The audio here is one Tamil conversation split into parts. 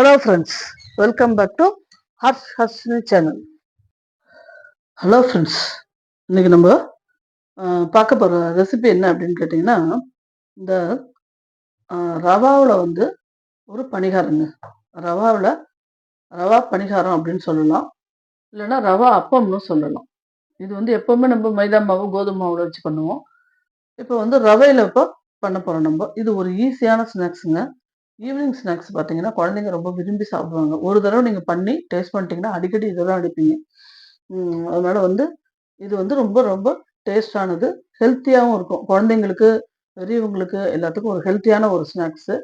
Hello friends welcome back to Harsh ஹர்ஷ்னு channel hello friends இன்னைக்கு நம்ம பார்க்க போகிற ரெசிபி என்ன அப்படின்னு கேட்டிங்கன்னா இந்த ரவாவில் வந்து ஒரு பணிகாரங்க. ரவாவில் ரவா பணிகாரம் அப்படின்னு சொல்லலாம். இல்லைன்னா ரவா அப்பம்னு சொல்லலாம். இது வந்து எப்போவுமே நம்ம மைதா மாவு கோதுமை மாவில் வச்சு பண்ணுவோம். இப்போ வந்து ரவையில் இப்போ பண்ண போகிறோம் நம்ம. இது ஒரு ஈஸியான ஸ்நாக்ஸுங்க ஈவினிங் ஸ்நாக்ஸ் பார்த்தீங்கன்னா குழந்தைங்க ரொம்ப விரும்பி சாப்பிடுவாங்க. ஒரு தடவை நீங்கள் பண்ணி டேஸ்ட் பண்ணிட்டீங்கன்னா அடிக்கடி இதெல்லாம் அடிப்பீங்க. அதனால் அதனால வந்து இது வந்து ரொம்ப ரொம்ப டேஸ்டானது ஹெல்த்தியாகவும் இருக்கும். குழந்தைங்களுக்கு பெரியவங்களுக்கு எல்லாத்துக்கும் ஒரு ஹெல்த்தியான ஒரு ஸ்நாக்ஸு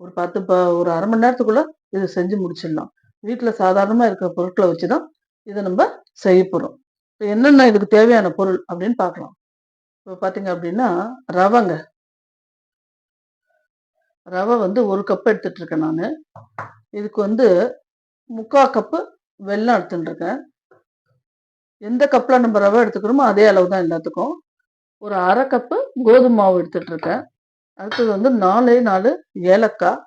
ஒரு பத்து ப ஒரு அரை மணி நேரத்துக்குள்ளே இதை செஞ்சு முடிச்சிடலாம். வீட்டில் சாதாரணமாக இருக்கிற பொருட்களை வச்சு தான் இதை நம்ம செய்ய போகிறோம் இப்போ என்னென்ன இதுக்கு தேவையான பொருள் அப்படின்னு பார்க்கலாம். இப்போ பார்த்தீங்க அப்படின்னா ரவைங்க. ரவை வந்து ஒரு கப் எடுத்துட்டு இருக்கேன் நான். இதுக்கு வந்து முக்கால் கப்பு வெல்லம் எடுத்துட்டுருக்கேன். எந்த கப்பில் நம்ம ரவை எடுத்துக்கிறோமோ அதே அளவு தான் எல்லாத்துக்கும். ஒரு அரை கப்பு கோதுமை மாவு எடுத்துட்டு இருக்கேன் அடுத்தது வந்து நாலே நாலு ஏலக்காய்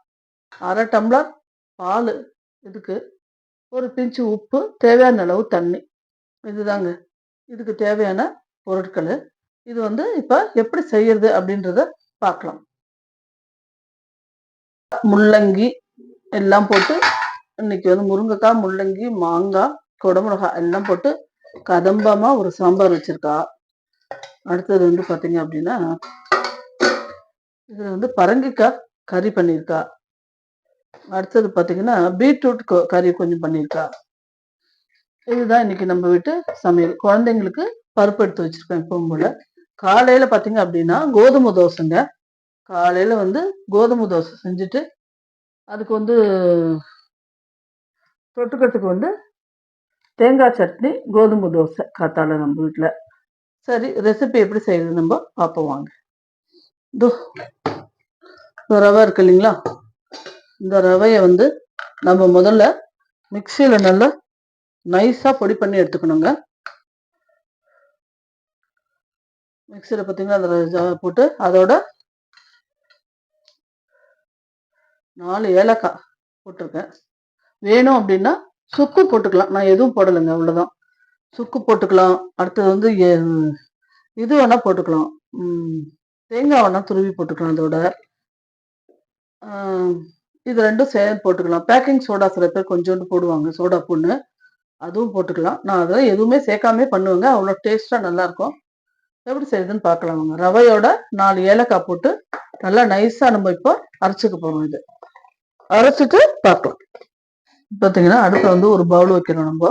அரை டம்ளர் பால் இதுக்கு ஒரு பிஞ்சு உப்பு தேவையான அளவு தண்ணி. இதுதாங்க. இதுக்கு தேவையான பொருட்கள். இது வந்து இப்போ எப்படி செய்யறது அப்படின்றத பார்க்கலாம். முள்ளங்கி எல்லாம் போட்டு இன்னைக்கு வந்து முருங்கைக்காய் முள்ளங்கி மாங்காய் குடமிளகாய் எல்லாம் போட்டு கதம்பமா ஒரு சாம்பார் வச்சிருக்கா. அடுத்தது வந்து பாத்தீங்க அப்படின்னா இது வந்து பரங்கிக்காய் கறி பண்ணியிருக்கா அடுத்தது பாத்தீங்கன்னா பீட்ரூட் கறி கொஞ்சம் பண்ணியிருக்கா இதுதான் இன்னைக்கு நம்ம வீட்டு சமையல். குழந்தைங்களுக்கு பருப்பு எடுத்து வச்சிருக்கேன் எப்பவும் போல காலையில பாத்தீங்க அப்படின்னா கோதுமை தோசைங்க. காலையில் வந்து கோதுமை தோசை செஞ்சுட்டு அதுக்கு வந்து தொட்டுக்கிறதுக்கு வந்து தேங்காய் சட்னி கோதுமை தோசை காத்தால நம்ம வீட்டில் சரி ரெசிபி எப்படி செய்யறது நம்ம பார்ப்போம் வாங்க. இதோ ரவை இருக்கு இல்லைங்களா? இந்த ரவையை வந்து நம்ம முதல்ல மிக்சியில் நல்லா நைஸாக பொடி பண்ணி எடுத்துக்கணுங்க. மிக்சியில் பார்த்தீங்கன்னா அதில் போட்டு அதோட நாலு ஏலக்காய் போட்டிருக்கேன். வேணும் அப்படின்னா சுக்கு போட்டுக்கலாம். நான் எதுவும் போடலைங்க அவ்வளோதான் சுக்கு போட்டுக்கலாம். அடுத்தது வந்து எ- இது வேணால் போட்டுக்கலாம். தேங்காய் வேணால் துருவி போட்டுக்கலாம் அதோட. இது ரெண்டும் சேர்ந்து போட்டுக்கலாம். பேக்கிங் சோடா சில பேர் கொஞ்சோண்டு போடுவாங்க சோடா பொண்ணு அதுவும் போட்டுக்கலாம். நான் அதெல்லாம் எதுவுமே சேர்க்காம பண்ணுவேங்க. அவ்வளோ டேஸ்ட்டாக நல்லாயிருக்கும். எப்படி செய்யுதுன்னு பார்க்கலாம் ரவையோட நாலு ஏலக்காய் போட்டு நல்லா நைஸாக நம்ம இப்போ அரைச்சிக்க போகிறோம் இது. அரைச்சிட்டு பார்க்கலாம். பார்த்தீங்கன்னா அடுப்பில் வந்து ஒரு பவுல் வைக்கிறோம் நம்ம.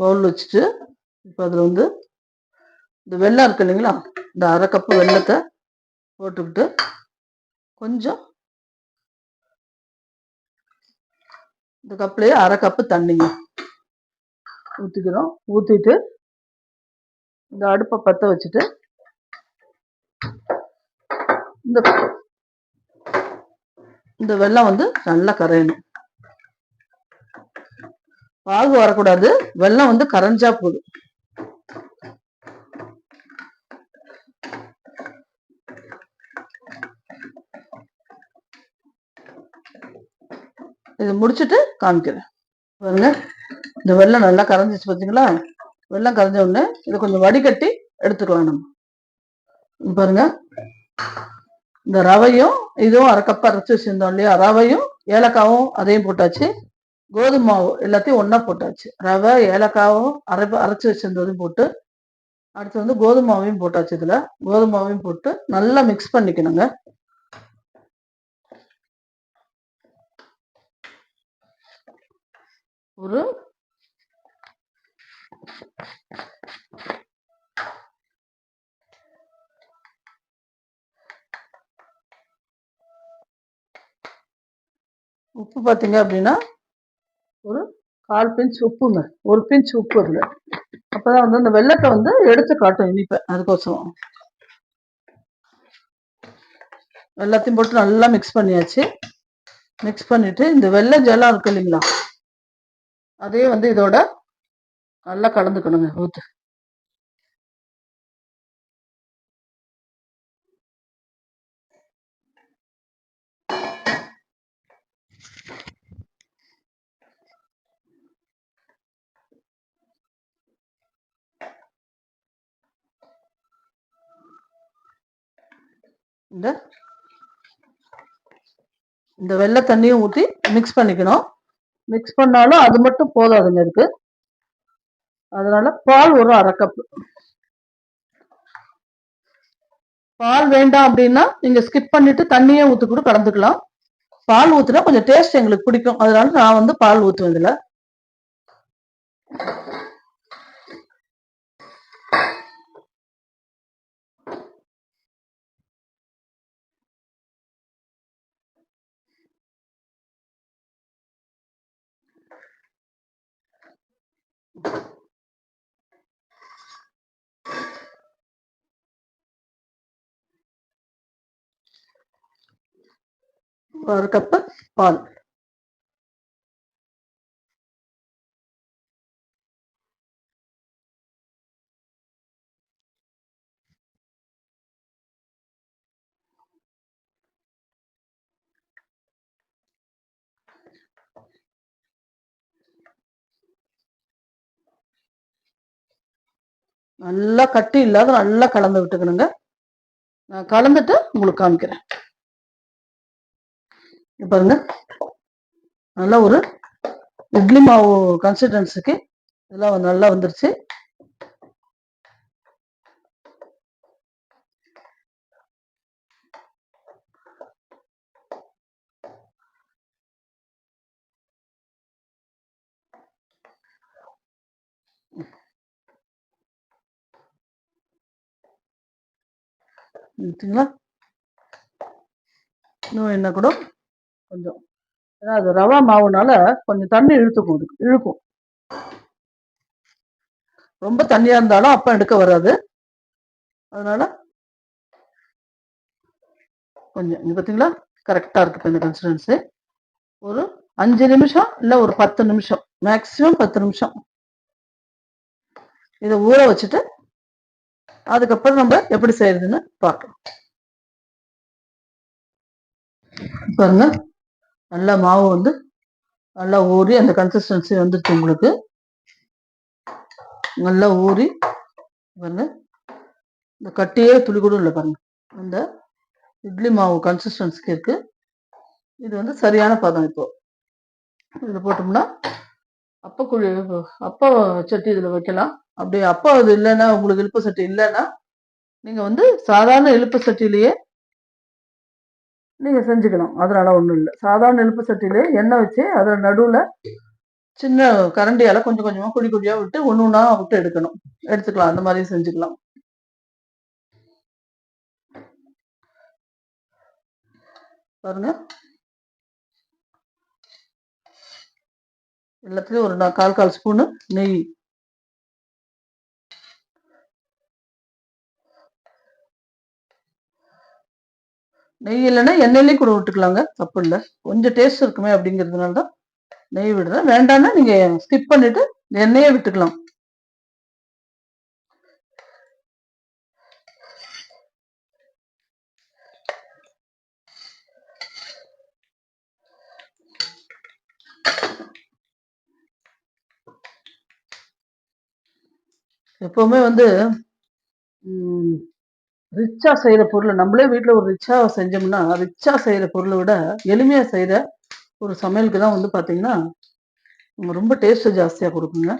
பவுல் வச்சுட்டு இப்போ அதில் வந்து இந்த வெள்ளம் இருக்கு இல்லைங்களா? இந்த அரை கப்பு வெள்ளத்தை போட்டுக்கிட்டு கொஞ்சம் இந்த கப்லேயே அரை கப்பு தண்ணிங்க ஊற்றிக்கிறோம் ஊற்றிட்டு இந்த அடுப்பை பற்ற வச்சுட்டு இந்த இந்த வெள்ளம் வந்து நல்லா கரையணும். பாகு வரக்கூடாது. வெள்ளம் வந்து கரைஞ்சா போதும். இது முடிச்சிட்டு காமிக்கிறேன். பாருங்க. இந்த வெள்ளம் நல்லா கரைஞ்சிச்சு பார்த்தீங்களா வெள்ளம் கரைஞ்ச உடனே இதை கொஞ்சம் வடிகட்டி எடுத்துக்கலாம் நம்ம. பாருங்க. இந்த ரவையும் இதுவும் அரை கப் அரைச்சி வச்சிருந்தோம் இல்லையா? ரவையும் ஏலக்காவும் அதையும் போட்டாச்சு. கோதுமை மாவு எல்லாத்தையும் ஒன்றா போட்டாச்சு. ரவை ஏலக்காவும் அரை அரைச்சி வச்சிருந்ததையும் போட்டு அடுத்து வந்து கோதுமை மாவையும் போட்டாச்சு இதில். கோதுமை மாவையும் போட்டு நல்லா மிக்ஸ் பண்ணிக்கணுங்க. ஒரு உப்பு பார்த்தீங்க அப்படின்னா ஒரு கால் பிஞ்ச் உப்புங்க. ஒரு பிஞ்ச் உப்பு அதில். அப்போ தான் வந்து அந்த வெள்ளத்தை வந்து எடுத்து காட்டும் இனிப்பை. அதுக்கோசரம். எல்லாத்தையும் போட்டு நல்லா மிக்ஸ் பண்ணியாச்சு. மிக்ஸ் பண்ணிட்டு இந்த வெள்ளை ஜலம் இருக்கு இல்லைங்களா? அதே வந்து இதோட நல்லா கலந்துக்கணுங்க ஊற்று இந்த இந்த வெள்ளை தண்ணியும் ஊற்றி மிக்ஸ் பண்ணிக்கணும். மிக்ஸ் பண்ணாலும் அது மட்டும் போதாதுங்க இருக்கு அதனால பால் ஒரு அரை பால் வேண்டாம் அப்படின்னா நீங்க ஸ்கிப் பண்ணிட்டு தண்ணியே ஊத்து கூட கலந்துக்கலாம். பால் ஊத்துனா கொஞ்சம் டேஸ்ட் எங்களுக்கு பிடிக்கும். அதனால நான் வந்து பால் ஊத்துவேன் இதுல ஒரு கப்பு நல்லா கட்டி இல்லாத நல்லா கலந்து விட்டுக்கணுங்க. நான் கலந்துட்டு உங்களுக்கு காமிக்கிறேன். இங்க பாருங்க. நல்லா ஒரு இட்லி மாவு கன்சிஸ்டன்சிக்கு இதெல்லாம் நல்லா வந்துருச்சு. பார்த்தீங்களா இன்னும் என்ன கூட? கொஞ்சம். ஏன்னா அது ரவா மாவுனால கொஞ்சம் தண்ணி இழுத்துக்கும் அதுக்கு. இழுக்கும். ரொம்ப தண்ணியா இருந்தாலும் அப்பம் எடுக்க வராது. அதனால கொஞ்சம் இங்க பார்த்தீங்களா கரெக்டா இருக்கு இந்த கன்சிஸ்டன்சி ஒரு அஞ்சு நிமிஷம் இல்ல ஒரு பத்து நிமிஷம். மேக்சிமம் பத்து நிமிஷம். இதை ஊற வச்சுட்டு அதுக்கப்புறம் நம்ம எப்படி செய்யறதுன்னு பார்க்கலாம். பாருங்க. நல்லா மாவு வந்து நல்லா ஊறி அந்த கன்சிஸ்டன்சி வந்துருச்சு உங்களுக்கு. நல்லா ஊறி பாருங்க. இந்த கட்டியே துளி கூட இல்லை பாருங்க. அந்த இட்லி மாவு கன்சிஸ்டன்சிக்கு இருக்கு இது வந்து சரியான பதம் இப்போ. இதில் போட்டோம்னா அப்போ குழி அப்போ சட்டி இதில் வைக்கலாம். அப்படி அப்போ அது இல்லைன்னா உங்களுக்கு இழுப்பு சட்டி இல்லைன்னா நீங்கள் வந்து சாதாரண இழுப்பு சட்டிலேயே நீங்கள் செஞ்சுக்கலாம். அதனால் ஒன்றும் இல்லை. சாதாரண இழுப்பு சட்டியிலே எண்ணெய் வச்சு அதில் நடுவில் சின்ன கரண்டியால் கொஞ்சம் கொஞ்சமாக குழி குழியாக விட்டு ஒன்று ஒன்றா விட்டு எடுக்கணும். எடுத்துக்கலாம். அந்த மாதிரி செஞ்சுக்கலாம். பாருங்கள் எல்லாத்துலேயும் ஒரு கால் கால் ஸ்பூனு நெய். நெய் இல்லைன்னா எண்ணெயிலையும் கூட விட்டுக்கலாங்க. தப்பு இல்லை. கொஞ்சம் டேஸ்ட் இருக்குமே அப்படிங்கிறதுனால தான் நெய் விடுறேன். வேண்டாம்னா நீங்கள் ஸ்கிப் பண்ணிவிட்டு எண்ணெயே விட்டுக்கலாம். எப்பவுமே வந்து ரிச்சா செய்யற பொருளை நம்மளே வீட்டில் ஒரு ரிச்சா செஞ்சோம்னா ரிச்சா செய்யற பொருளை விட எளிமையா செய்யற ஒரு சமையலுக்கு தான் வந்து பார்த்தீங்கன்னா ரொம்ப டேஸ்ட் ஜாஸ்தியாக கொடுக்குங்க.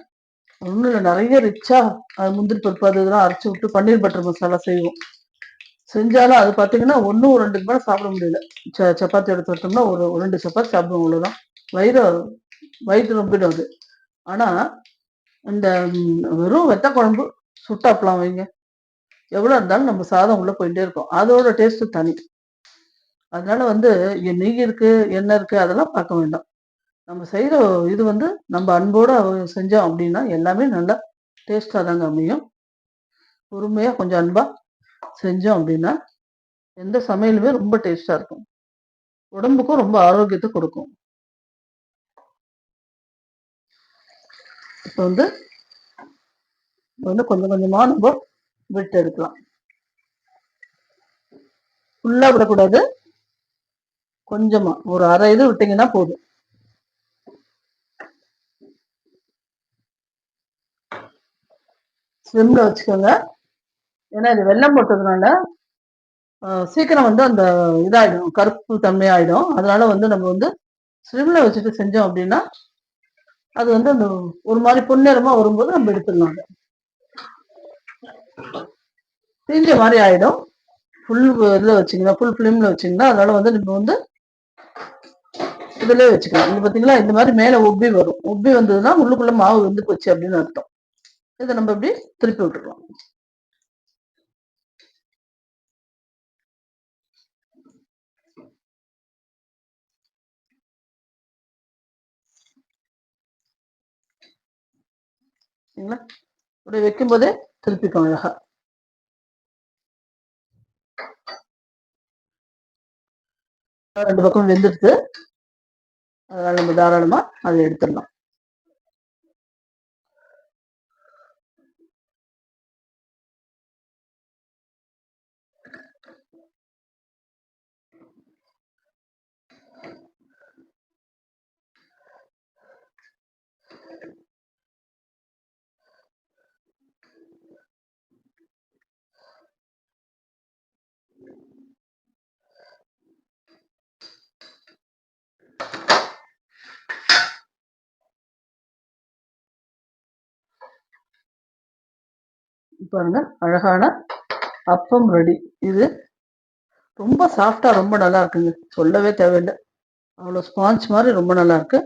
ஒன்றும் இல்லை நிறைய ரிச்சா அது முந்திரி பருப்பு அது இதெல்லாம் அரைச்சி விட்டு பன்னீர் பட்டர் மசாலா செய்வோம். செஞ்சாலும் அது பார்த்தீங்கன்னா ஒன்றும் ரெண்டுக்கு மேலே சாப்பிட முடியல. ச சப்பாத்தி எடுத்து விட்டோம்னா ஒரு ஒரு ரெண்டு சப்பாத்தி சாப்பிடுவோம் அவ்வளோதான் வயிறு வயிற்று ரொம்பிடும் அது. ஆனால் இந்த வெறும் வெத்த குழம்பு சுட்டாப்பலாம் வைங்க. எவ்வளோ இருந்தாலும் நம்ம சாதம் உள்ள போயிட்டே இருக்கும். அதோட டேஸ்ட் தனி. அதனால வந்து நெய் இருக்கு எண்ணெய் இருக்கு அதெல்லாம் பார்க்க வேண்டாம். நம்ம செய்கிற இது வந்து நம்ம அன்போடு செஞ்சோம் அப்படின்னா எல்லாமே நல்லா டேஸ்டாக தாங்க அமையும். பொறுமையாக கொஞ்சம் அன்பாக செஞ்சோம் அப்படின்னா எந்த சமையலுமே ரொம்ப டேஸ்டாக இருக்கும். உடம்புக்கும் ரொம்ப ஆரோக்கியத்தை கொடுக்கும். இப்போ வந்து வந்து கொஞ்சம் கொஞ்சமா நம்ம விட்டு எடுக்கலாம். ஃபுல்லாக விடக்கூடாது. கொஞ்சமா ஒரு அரை இது விட்டீங்கன்னா போதும். ஸ்லிம்ல வச்சுக்கோங்க. ஏன்னா இது வெள்ளம் போட்டதுனால சீக்கிரம் வந்து அந்த இதாயிடும் கருப்பு தன்மை ஆயிடும் அதனால வந்து நம்ம வந்து ஸ்லிம்ல வச்சுட்டு செஞ்சோம் அப்படின்னா அது வந்து அந்த ஒரு மாதிரி பொன்னிறமா வரும்போது நம்ம எடுத்துடலாம் தீஞ்ச மாதிரி ஆயிடும். ஃபுல் இதில் வச்சிங்கன்னா ஃபுல் ஃபிலிம்ல வச்சிங்கன்னா அதனால வந்து நம்ம வந்து இதுலயே வச்சுக்கலாம். இது பார்த்தீங்களா இந்த மாதிரி மேலே உப்பி வரும். உப்பி வந்ததுன்னா உள்ளுக்குள்ள மாவு வந்து போச்சு அப்படின்னு அர்த்தம். இதை நம்ம இப்படி திருப்பி விட்டுருவோம் சரிங்களா? இப்படி வைக்கும் போதே திருப்பிக்கும் அழகா. ரெண்டு பக்கம் வெந்துடுது அதனால நம்ம தாராளமா அதை எடுத்துடலாம். பாருங்க அழகான அப்பம் ரெடி இது ரொம்ப சாஃப்டா ரொம்ப நல்லா இருக்குங்க. சொல்லவே தேவையில்லை. அவ்வளோ ஸ்பாஞ்ச் மாதிரி ரொம்ப நல்லா இருக்கு.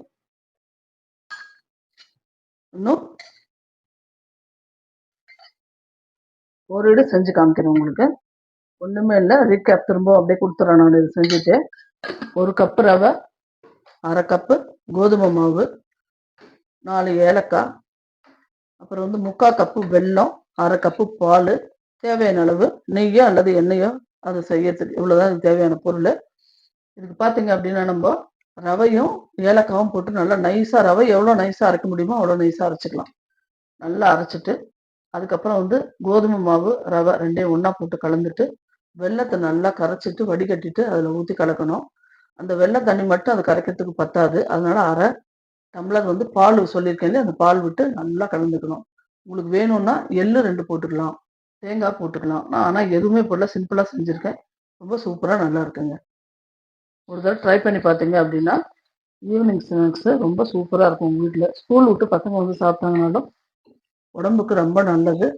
இன்னும் ஒரு இடம் செஞ்சு காமிக்கிறேன் உங்களுக்கு. ஒண்ணுமே இல்லை. ரீகேப் திரும்ப அப்படியே கொடுத்துறேன் நான் இது செஞ்சுட்டு. ஒரு கப்பு ரவை அரை கப்பு கோதுமை மாவு நாலு ஏலக்காய் அப்புறம் வந்து முக்கால் கப்பு வெல்லம் அரை கப்பு பால் தேவையான அளவு நெய்யோ அல்லது எண்ணெயோ அதை செய்யறதுக்கு இவ்வளோதான் இதுக்கு தேவையான பொருள். இதுக்கு பார்த்தீங்க அப்படின்னா நம்ம ரவையும் ஏலக்காவும் போட்டு நல்லா நைஸாக ரவை எவ்வளோ நைஸாக அரைக்க முடியுமோ அவ்வளோ நைஸாக அரைச்சிக்கலாம். நல்லா அரைச்சிட்டு அதுக்கப்புறம் வந்து கோதுமை மாவு ரவை ரெண்டையும் ஒன்றா போட்டு கலந்துட்டு வெள்ளத்தை நல்லா கரைச்சிட்டு வடிகட்டிட்டு அதில் ஊற்றி கலக்கணும். அந்த வெள்ளை தண்ணி மட்டும் அது கரைக்கிறதுக்கு பத்தாது. அதனால அரை டம்ளர் வந்து பால் சொல்லியிருக்கேன் அந்த பால் விட்டு நல்லா கலந்துக்கணும். உங்களுக்கு வேணும்னா எள்ளு ரெண்டு போட்டுக்கலாம் தேங்காய் போட்டுக்கலாம். நான் ஆனால் எதுவுமே போடல சிம்பிளாக செஞ்சுருக்கேன். ரொம்ப சூப்பராக நல்லா இருக்குங்க. ஒரு தடவை ட்ரை பண்ணி பார்த்தீங்க அப்படின்னா ஈவினிங் ஸ்நாக்ஸு ரொம்ப சூப்பராக இருக்கும் உங்கள் வீட்டில் ஸ்கூல் விட்டு பசங்க வந்து சாப்பிட்டாங்கனாலும் உடம்புக்கு ரொம்ப நல்லது.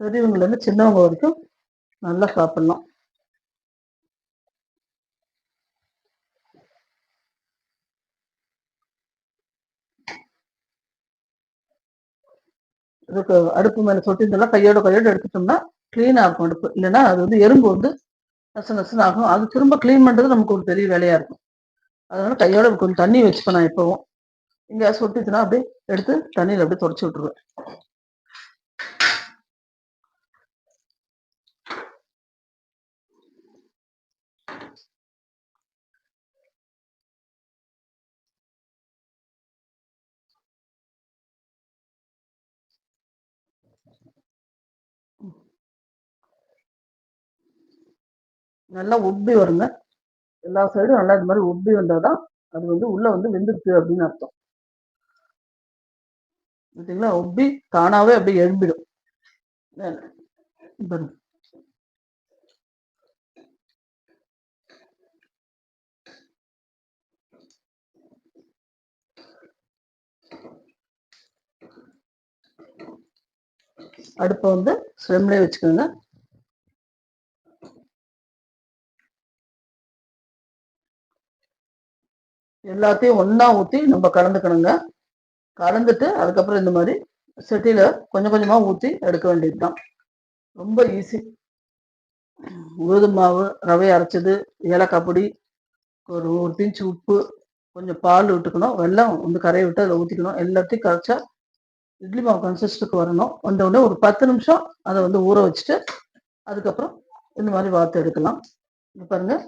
பெரியவங்கலேருந்து சின்னவங்க வரைக்கும் நல்லா சாப்பிட்லாம் இதுக்கு அடுப்பு மேலே சொட்டிருந்தெல்லாம் கையோட கையோட எடுத்துட்டோம்னா க்ளீனாக இருக்கும் அடுப்பு. இல்லைன்னா அது வந்து எறும்பு வந்து நசு நசுன்னு ஆகும். அது திரும்ப க்ளீன் பண்ணுறது நமக்கு ஒரு பெரிய வேலையாக இருக்கும். அதனால கையோட கொஞ்சம் தண்ணி வச்சுப்பேன் நான் எப்பவும் இங்கே சொட்டிச்சுன்னா அப்படியே எடுத்து தண்ணியில் அப்படியே தொடச்சி விட்டுருவேன். நல்லா உப்பி வருங்க. எல்லா சைடும் நல்லா இது மாதிரி உப்பி வந்தாதான் அது வந்து உள்ள வந்து வெந்துருச்சு அப்படின்னு அர்த்தம். பார்த்தீங்களா உப்பி தானாவே அப்படியே எழும்பிடும். பாருங்க. அடுப்பை வந்து ஸ்லிம்லேயே வச்சுக்கோங்க. எல்லாத்தையும் ஒன்றா ஊற்றி நம்ம கலந்துக்கணுங்க. கலந்துட்டு அதுக்கப்புறம் இந்த மாதிரி செட்டியில் கொஞ்சம் கொஞ்சமாக ஊற்றி எடுக்க வேண்டியது தான் ரொம்ப ஈஸி உருது மாவு ரவை அரைச்சது ஏலக்காய் பொடி ஒரு ஒரு பிஞ்சு உப்பு கொஞ்சம் பால் விட்டுக்கணும். வெள்ளம் வந்து கரையை விட்டு அதில் ஊற்றிக்கணும் எல்லாத்தையும் கரைச்சா இட்லி மாவு கன்சிஸ்டுக்கு வரணும். வந்த உடனே ஒரு பத்து நிமிஷம் அதை வந்து ஊற வச்சுட்டு அதுக்கப்புறம் இந்த மாதிரி வார்த்து எடுக்கலாம். பாருங்கள்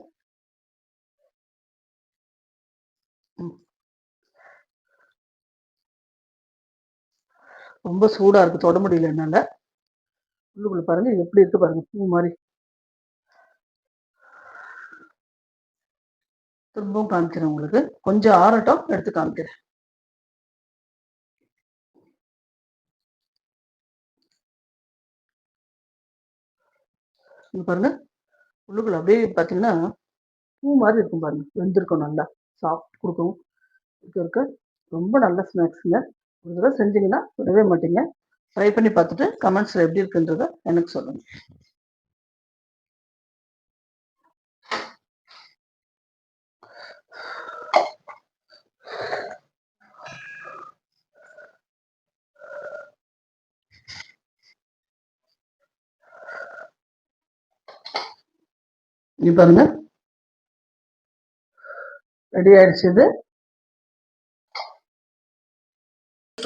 ரொம்ப சூடாக இருக்குது தொட முடியல என்னால். உள்ளுக்குள்ளே பாருங்கள் எப்படி இருக்குது பாருங்கள் பூ மாதிரி. திரும்பவும் காமிக்கிறேன் உங்களுக்கு. கொஞ்சம் ஆறட்டம் எடுத்து காமிக்கிறேன். பாருங்க. உள்ளுக்குள்ள அப்படியே பார்த்தீங்கன்னா பூ மாதிரி இருக்கும் பாருங்க. வெந்திருக்கும் நல்லா. சாஃப்ட் கொடுக்கும். இருக்க இருக்க. ரொம்ப நல்ல ஸ்நாக்ஸுங்க ஒரு தடவை செஞ்சீங்கன்னா விடவே மாட்டீங்க. ட்ரை பண்ணி பார்த்துட்டு கமெண்ட்ஸில் எப்படி இருக்குன்றத எனக்கு சொல்லுங்க. நீ பாருங்க. ரெடி ஆயிடுச்சு இது.